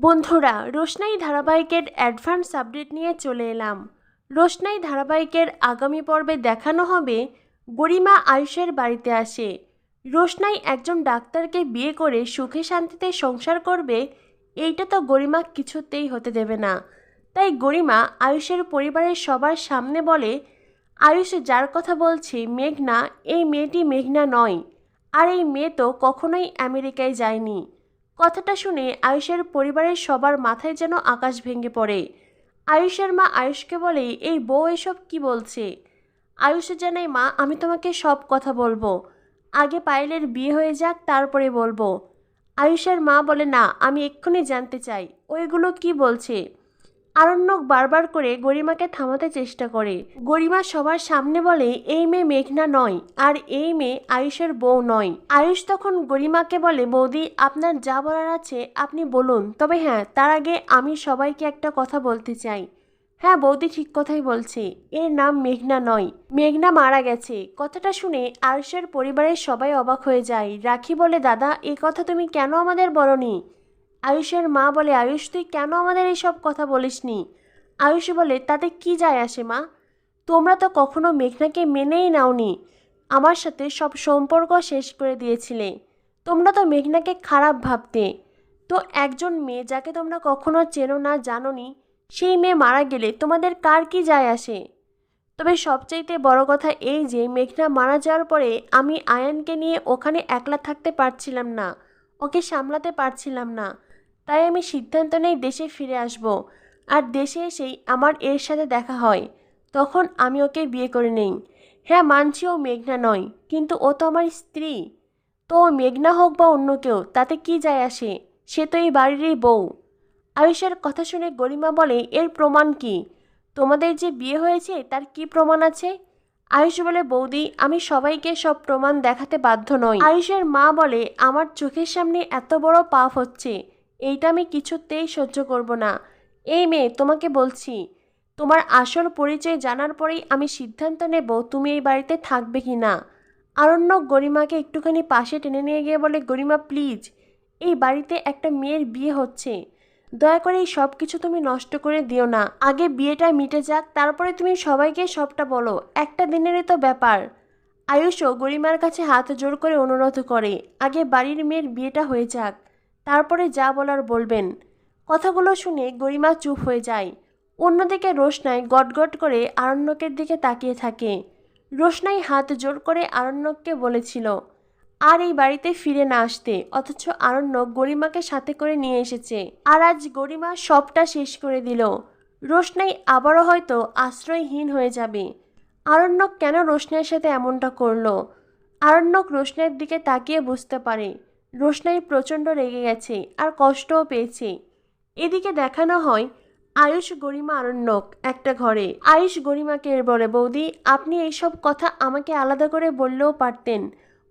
বন্ধুরা, রোশনাই ধারাবাহিকের advance update নিয়ে চলে এলাম। রোশনাই ধারাবাহিকের আগামী পর্বে দেখানো হবে গরিমা আয়ুষের বাড়িতে আসে। রোশনাই একজন ডাক্তারকে বিয়ে করে সুখে শান্তিতে সংসার করবে, এইটা তো গরিমা কিছুতেই হতে দেবে না। তাই গরিমা আয়ুষের পরিবারের সবার সামনে বলে, আয়ুষ যার কথা বলছি, মেঘনা, এই মেয়েটি মেঘনা নয়। আর এই মেয়ে তো কখনোই আমেরিকায় যায়নি। কথাটা শুনে আয়ুষের পরিবারের সবার মাথায় যেন আকাশ ভেঙে পড়ে। আয়ুষের মা আয়ুষকে বলে, এই বউ এসব কি বলছে? আয়ুষে জানাই মা, আমি তোমাকে সব কথা বলব। আগে পায়েলের বিয়ে হয়ে যাক, তারপরে বলব। আয়ুষের মা বলে, না, আমি এক্ষুনি জানতে চাই, ওইগুলো কি বলছে? আরণ্যক বারবার করে গরিমাকে থামাতে চেষ্টা করে। গরিমা সবার সামনে বলে, এই মেয়ে মেঘনা নয়, আর এই মেয়ে আয়ুষের বউ নয়। আয়ুষ তখন গরিমাকে বলে, বৌদি, আপনার যা বলার আছে আপনি বলুন। তবে হ্যাঁ তার আগে আমি সবাইকে একটা কথা বলতে চাই। হ্যাঁ বৌদি ঠিক কথাই বলছে, এর নাম মেঘনা নয়। মেঘনা মারা গেছে। কথাটা শুনে আয়ুষের পরিবারের সবাই অবাক হয়ে যায়। রাখি বলে, দাদা এই কথা তুমি কেন আমাদের বলনি? আয়ুষের মা বলে, আয়ুষ, তুই কেন আমাদের এইসব কথা বলিসনি? আয়ুষ বলে, তাতে কি যায় আসে মা? তোমরা তো কখনো মেঘনাকে মেনেই নাওনি। আমার সাথে সব সম্পর্ক শেষ করে দিয়েছিলে। তোমরা তো মেঘনাকে খারাপ ভাবতে। তো একজন মেয়ে যাকে তোমরা কখনো চেনো না জানো নি সেই মেয়ে মারা গেলে তোমাদের কার কি যায় আসে? তবে সবচাইতে বড় কথা এই যে, মেঘনা মারা যাওয়ার পরে আমি আয়ানকে নিয়ে ওখানে একলা থাকতে পারছিলাম না। ওকে সামলাতে পারছিলাম না। তাই আমি সিদ্ধান্ত নেই দেশে ফিরে আসব। আর দেশে এসেই আমার এর সাথে দেখা হয়। তখন আমি ওকে বিয়ে করে নেই। হ্যাঁ মানছি ও মেঘনা নয়, কিন্তু ও তো আমার স্ত্রী। তো মেঘনা হোক বা অন্য কেউ, তাতে কি যায় আসে? সে তো এই বাড়িরই বউ। আয়ুষের কথা শুনে গরিমা বলে, এর প্রমাণ কি? তোমাদের যে বিয়ে হয়েছে, তার কি প্রমাণ আছে? আয়ুষ বলে, বৌদি, আমি সবাইকে সব প্রমাণ দেখাতে বাধ্য নই। আয়ুষের মা বলে, আমার চোখের সামনে এত বড় পাপ হচ্ছে। এইটা আমি কিছুতেই সহ্য করব না। এই মেয়ে, তোমাকে বলছি, তোমার আসল পরিচয় জানার পরেই আমি সিদ্ধান্ত নেব তুমি এই বাড়িতে থাকবে কি না। আরণ্যক গরিমাকে একটুখানি পাশে টেনে নিয়ে গিয়ে বলে, গরিমা, প্লিজ, এই বাড়িতে একটা মেয়ের বিয়ে হচ্ছে। দয়া করে এই সব কিছু তুমি নষ্ট করে দিও না। আগে বিয়েটা মিটে যাক, তারপরে তুমি সবাইকে সবটা বলো। একটা দিনেরই তো ব্যাপার। আয়ুষও গরিমার কাছে হাত জোর করে অনুরোধ করে, আগে বাড়ির মেয়ের বিয়েটা হয়ে যাক। তারপরে যা বলার বলবেন। কথাগুলো শুনে গরিমা চুপ হয়ে যায়। অন্যদিকে রোশনাই গটগট করে আরণ্যকের দিকে তাকিয়ে থাকে। রোশনাই হাত জোর করে আরণ্যককে বলেছিল, আর এই বাড়িতে ফিরে না আসতে, অথচ আরণ্যক গরিমাকে সাথে করে নিয়ে এসেছে। আর আজ গরিমা সবটা শেষ করে দিল। রোশনাই আবারও হয়তো আশ্রয়হীন হয়ে যাবে। আরণ্যক কেন রোশনাইয়ের সাথে এমনটা করল? আরণ্যক রোশনাইয়ের দিকে তাকিয়ে বুঝতে পারে। রোশনাই প্রচণ্ড রেগে গেছে আর কষ্টও পেয়েছে। এদিকে দেখানো হয় আয়ুষ, গরিমা আরণ্যক একটা ঘরে। আয়ুষ, গরিমাকে বলে, বৌদি, আপনি এইসব কথা আমাকে আলাদা করে বললেও পারতেন।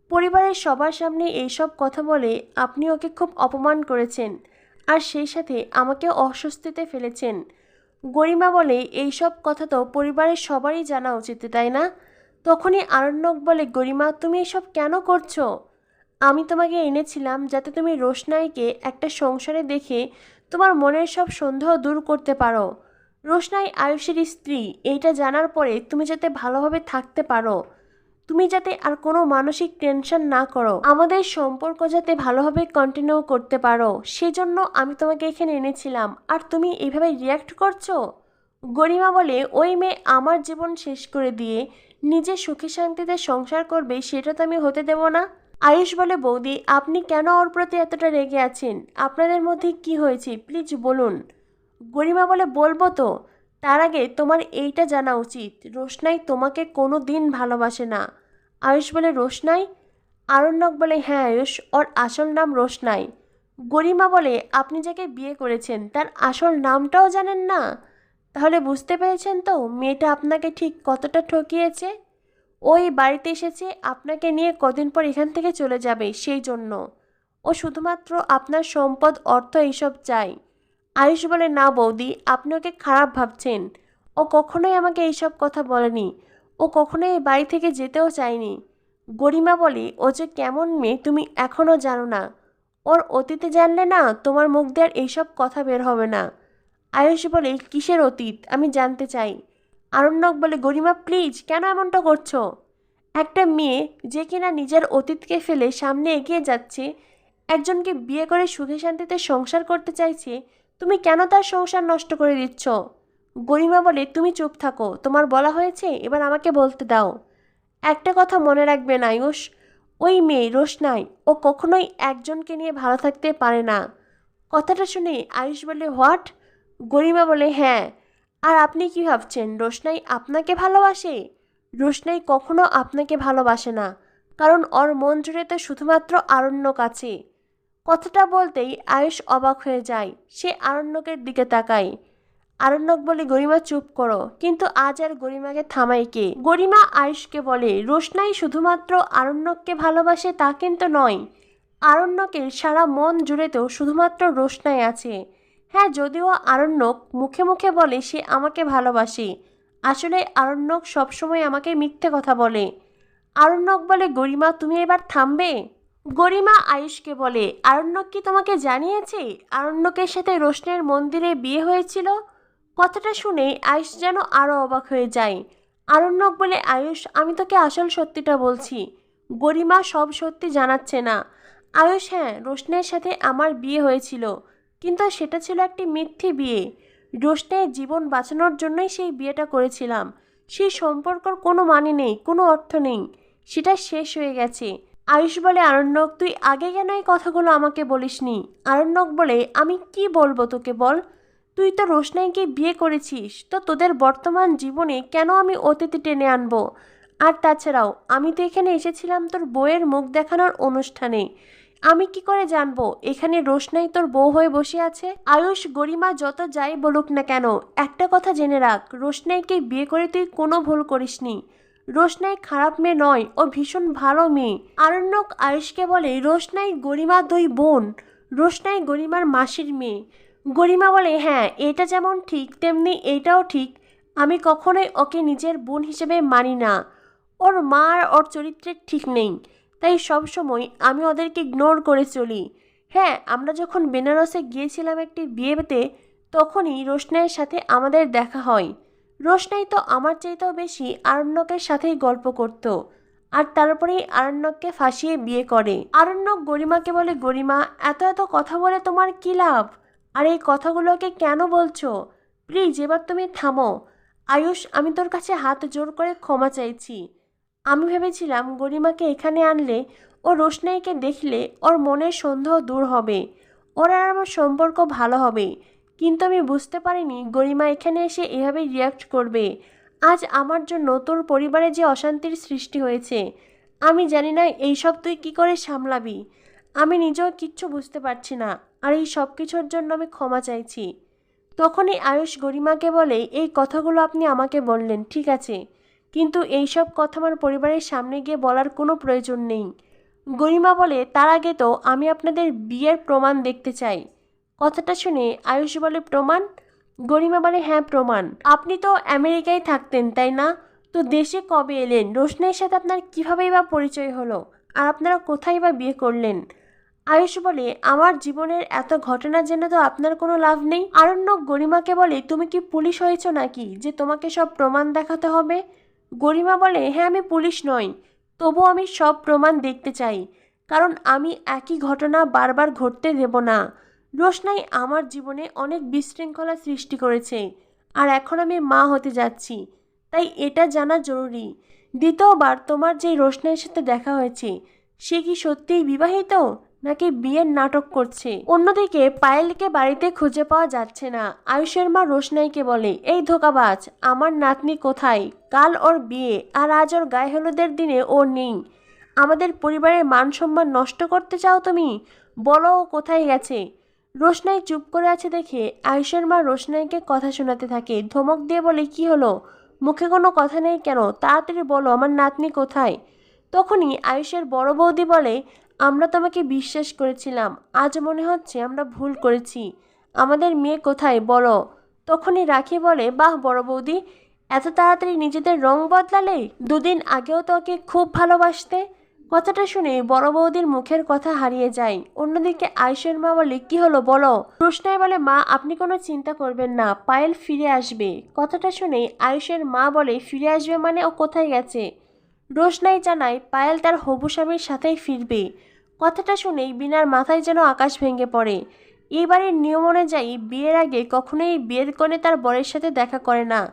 পরিবারের সবার সামনে এইসব কথা বলে আপনি ওকে খুব অপমান করেছেন আর সেই সাথে আমাকে অস্বস্তিতে ফেলেছেন। গরিমা বলে, এইসব কথা তো পরিবারের সবারই জানা উচিত, তাই না? তখনই আরণ্যক বলে, গরিমা, তুমি এসব কেন করছ? আমি তোমাকে এনেছিলাম যাতে তুমি রোশনাইকে একটা সংসারে দেখে তোমার মনের সব সন্দেহ দূর করতে পারো। রোশনাই আয়ুষের স্ত্রী, এইটা জানার পরে তুমি যাতে ভালোভাবে থাকতে পারো। তুমি যাতে আর কোনো মানসিক টেনশন না করো। আমাদের সম্পর্ক যাতে ভালোভাবে কন্টিনিউ করতে পারো। সেজন্য আমি তোমাকে এখানে এনেছিলাম। আর তুমি এইভাবে রিয়াক্ট করছ? গরিমা বলে, ওই মেয়ে আমার জীবন শেষ করে দিয়ে নিজে সুখী শান্তিতে সংসার করবে, সেটা তো আমি হতে দেব না। আয়ুষ বলে, বৌদি, আপনি কেন ওর প্রতি এতটা রেগে আছেন? আপনাদের মধ্যে কি হয়েছে? প্লিজ বলুন। গরিমা বলে, বলব তো। তার আগে তোমার এইটা জানা উচিত। রোশনাই তোমাকে কোনো দিন ভালোবাসে না। আয়ুষ বলে, রোশনাই? আরণ্যক বলে হ্যাঁ আয়ুষ, ওর আসল নাম রোশনাই। গরিমা বলে, আপনি যাকে বিয়ে করেছেন, তার আসল নামটাও জানেন না? তাহলে বুঝতে পেরেছেন তো, মেয়েটা আপনাকে ঠিক কতটা ঠকিয়েছে? ওই বাড়িতে এসেছে, আপনাকে নিয়ে কদিন পর এখান থেকে চলে যাবে, সেই জন্য। ও শুধুমাত্র আপনার সম্পদ, অর্থ এইসব চাই। আয়ুষ বলে, না বৌদি, আপনি ওকে খারাপ ভাবছেন। ও কখনোই আমাকে এইসব কথা বলেনি। ও কখনোই এই বাড়ি থেকে যেতেও চায়নি। গরিমা বলে, ও যে কেমন মেয়ে, তুমি এখনও জানো না। ওর অতীতে জানলে না, তোমার মুখ দিয়ে আর এইসব কথা বের হবে না। আয়ুষ বলে, কিসের অতীত? আমি জানতে চাই। আরণ্যক বলে, গরিমা প্লিজ কেন এমনটা করছ? একটা মেয়ে যে কিনা নিজের অতীতকে ফেলে সামনে এগিয়ে যাচ্ছে, একজনকে বিয়ে করে সুখে শান্তিতে সংসার করতে চাইছে, তুমি কেন তার সংসার নষ্ট করে দিচ্ছ? গরিমা বলে, তুমি চুপ থাকো, তোমার বলা হয়েছে, এবার আমাকে বলতে দাও। একটা কথা মনে রাখবেন আয়ুষ। ওই মেয়ে রোশনাই ও কখনোই একজনকে নিয়ে ভালো থাকতে পারে না। কথাটা শুনে আয়ুষ বলে, হোয়াট? গরিমা বলে হ্যাঁ আর আপনি কি ভাবছেন, রোশনাই আপনাকে ভালোবাসে? রোশনাই কখনো আপনাকে ভালোবাসে না, কারণ ওর মন জুড়ে তো শুধুমাত্র আরণ্যক আছে। কথাটা বলতেই আয়ুষ অবাক হয়ে যায়, সে আরণ্যকের দিকে তাকায়। আরণ্যক বলে, গরিমা, চুপ করো। কিন্তু আজ আর গরিমাকে থামাই কে? গরিমা আয়ুষকে বলে, রোশনাই শুধুমাত্র আরণ্যককে ভালোবাসে তা কিন্তু নয়। আরণ্যকের সারা মন জুড়েতেও শুধুমাত্র রোশনাই আছে। হ্যাঁ যদিও আরণ্যক মুখে মুখে বলে, সে আমাকে ভালোবাসে। আসলে আরণ্যক সবসময় আমাকে মিথ্যে কথা বলে। আরণ্যক বলে, গরিমা, তুমি এবার থামবে? গরিমা আয়ুষকে বলে, আরণ্যক কি তোমাকে জানিয়েছে? আরণ্যকের সাথে রোশনের মন্দিরে বিয়ে হয়েছিল? কথাটা শুনে আয়ুষ যেন আরও অবাক হয়ে যায়। আরণ্যক বলে, আয়ুষ, আমি তোকে আসল সত্যিটা বলছি। গরিমা সব সত্যি জানাচ্ছে না। আয়ুষ হ্যাঁ রোশনের সাথে আমার বিয়ে হয়েছিল। কিন্তু সেটা ছিল একটি মিথ্যে বিয়ে। রোশনের জীবন বাঁচানোর জন্যই সেই বিয়েটা করেছিলাম। সেই সম্পর্কর কোনো মানে নেই, কোনো অর্থ নেই। সেটা শেষ হয়ে গেছে। আয়ুষ বলে, আরণ্যক, তুই আগে কেন এই কথাগুলো আমাকে বলিসনি? আরণ্যক বলে, আমি কি বলব তোকে বল? তুই তো রোশনাইকে বিয়ে করেছিস। তো তোদের বর্তমান জীবনে কেন আমি অতীতে টেনে আনব? আর তাছাড়াও, আমি তো এখানে এসেছিলাম তোর বউয়ের মুখ দেখানোর অনুষ্ঠানে। আমি কি করে জানব? এখানে রোশনাই তোর বউ হয়ে বসে আছে। আয়ুষ, গরিমা যত যাই বলুক না কেন, একটা কথা জেনে রাখ, রোশনাইকে বিয়ে করে তুই কোনো ভুল করিসনি। রোশনাই খারাপ মেয়ে নয়, ও ভীষণ ভালো মেয়ে। আরণ্যক আয়ুষকে বলে, রোশনাই গরিমা দুই বোন। রোশনাই গরিমার মাসির মেয়ে। গরিমা বলে হ্যাঁ এটা যেমন ঠিক, তেমনি এইটাও ঠিক। আমি কখনোই ওকে নিজের বোন হিসেবে মানি না। ওর মা আর ওর চরিত্রের ঠিক নেই। তাই সব সময় আমি ওদেরকে ইগনোর করে চলি। হ্যাঁ আমরা যখন বেনারসে গিয়েছিলাম একটি বিয়েতে, তখনই রোশনাইয়ের সাথে আমাদের দেখা হয়। রোশনাই তো আমার চাইতেও বেশি আরণ্যকের সাথেই গল্প করত আর তারপরেই আরণ্যককে ফাঁসিয়ে বিয়ে করে। আরণ্যক গরিমাকে বলে, গরিমা, এত এত কথা বলে তোমার কী লাভ? আর এই কথাগুলোকে কেন বলছো? প্লিজ, এবার তুমি থামো। আয়ুষ, আমি তোর কাছে হাত জোর করে ক্ষমা চাইছি। আমি ভেবেছিলাম গরিমাকে এখানে আনলে ও রোশনাইকে দেখলে ওর মনের সন্দেহ দূর হবে। ওর আর আমার সম্পর্ক ভালো হবে। কিন্তু আমি বুঝতে পারিনি গরিমা এখানে এসে এভাবেই রিয়াক্ট করবে। আজ আমার জন্য তোর পরিবারে যে অশান্তির সৃষ্টি হয়েছে, আমি জানি না এইসব তুই কি করে সামলাবি। আমি নিজেও কিচ্ছু বুঝতে পারছি না, আর এই সব কিছুর জন্য আমি ক্ষমা চাইছি। তখনই আয়ুষ গরিমাকে বলে, এই কথাগুলো আপনি আমাকে বললেন, ঠিক আছে। কিন্তু এইসব কথা আমার পরিবারের সামনে গিয়ে বলার কোনো প্রয়োজন নেই। গরিমা বলে, তার আগে তো আমি আপনাদের বিয়ের প্রমাণ দেখতে চাই। কথাটা শুনে আয়ুষ বলে, প্রমাণ? গরিমা বলে হ্যাঁ প্রমাণ। আপনি তো আমেরিকায় থাকতেন, তাই না? তো দেশে কবে এলেন? রোশনের সাথে আপনার কীভাবেই বা পরিচয় হলো? আর আপনারা কোথায় বা বিয়ে করলেন? আয়ুষ বলে, আমার জীবনের এত ঘটনা জেনে তো আপনার কোনো লাভ নেই। আরণ্যক গরিমাকে বলে, তুমি কি পুলিশ হয়েছ নাকি যে তোমাকে সব প্রমাণ দেখাতে হবে? গরিমা বলে হ্যাঁ আমি পুলিশ নই। তবু আমি সব প্রমাণ দেখতে চাই। কারণ আমি একই ঘটনা বারবার ঘটতে দেব না। রোশনাই আমার জীবনে অনেক বিশৃঙ্খলা সৃষ্টি করেছে। আর এখন আমি মা হতে যাচ্ছি। তাই এটা জানা জরুরি। দ্বিতীয়বার তোমার যেই রোশনাইয়ের সাথে দেখা হয়েছে, সে কি সত্যিই বিবাহিত? নাকি বিয়ের নাটক করছে? অন্যদিকে পায়েলকে বাড়িতে খুঁজে পাওয়া যাচ্ছে না। আয়ুষের মা রোশনাইকে বলে, এই ধোকাবাজ, আমার নাতনি কোথায়? কাল ওর বিয়ে, আর আজ ওর গায়ে হলুদের দিনে ও নেই। আমাদের পরিবারের মান সম্মান নষ্ট করতে চাও তুমি? বলো ও কোথায় গেছে? রোশনাই চুপ করে আছে দেখে আয়ুষের মা রোশনাইকে কথা শোনাতে থাকে। ধমক দিয়ে বলে, কি হলো? মুখে কোনো কথা নেই কেন? তাড়াতাড়ি বলো, আমার নাতনি কোথায়? তখনই আয়ুষের বড় বৌদি বলে আমরা তোমাকে বিশ্বাস করেছিলাম, আজ মনে হচ্ছে আমরা ভুল করেছি। আমাদের মেয়ে কোথায়, বলো? তখনই রাখি বলে, বাহ, বড় বৌদি, এত তাড়াতাড়ি নিজেদের রং বদলালে? দুদিন আগেও তোকে খুব ভালোবাসতে? কথাটা শুনে বড় বৌদির মুখের কথা হারিয়ে যায়। অন্যদিকে আয়ুষের মা বলে, কি হলো, বলো? রোশনাই বলে, মা, আপনি কোনো চিন্তা করবেন না, পায়েল ফিরে আসবে। কথাটা শুনে আয়ুষের মা বলে, ফিরে আসবে মানে ও কোথায় গেছে? রোশনাই জানায়, পায়েল তার হবু স্বামীর সাথেই ফিরবে। কথাটা শুনেই বিনার মাথায় যেন আকাশ ভেঙে পড়ে। এবারের নিয়ম অনুযায়ী বিয়ের আগে কখনোই বিয়ের কোণে তার বরের সাথে দেখা করে না।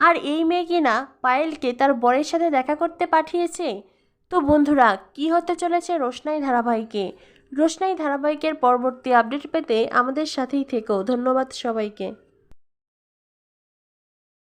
আর এই মেয়ে কিনা পায়েলকে তার বরের সাথে দেখা করতে পাঠিয়েছে? তো বন্ধুরা, কি হতে চলেছে রোশনাই ধারাবাহিকে? রোশনাই ধারাবাহিকের পরবর্তী আপডেট পেতে আমাদের সাথেই থেকো। ধন্যবাদ সবাইকে।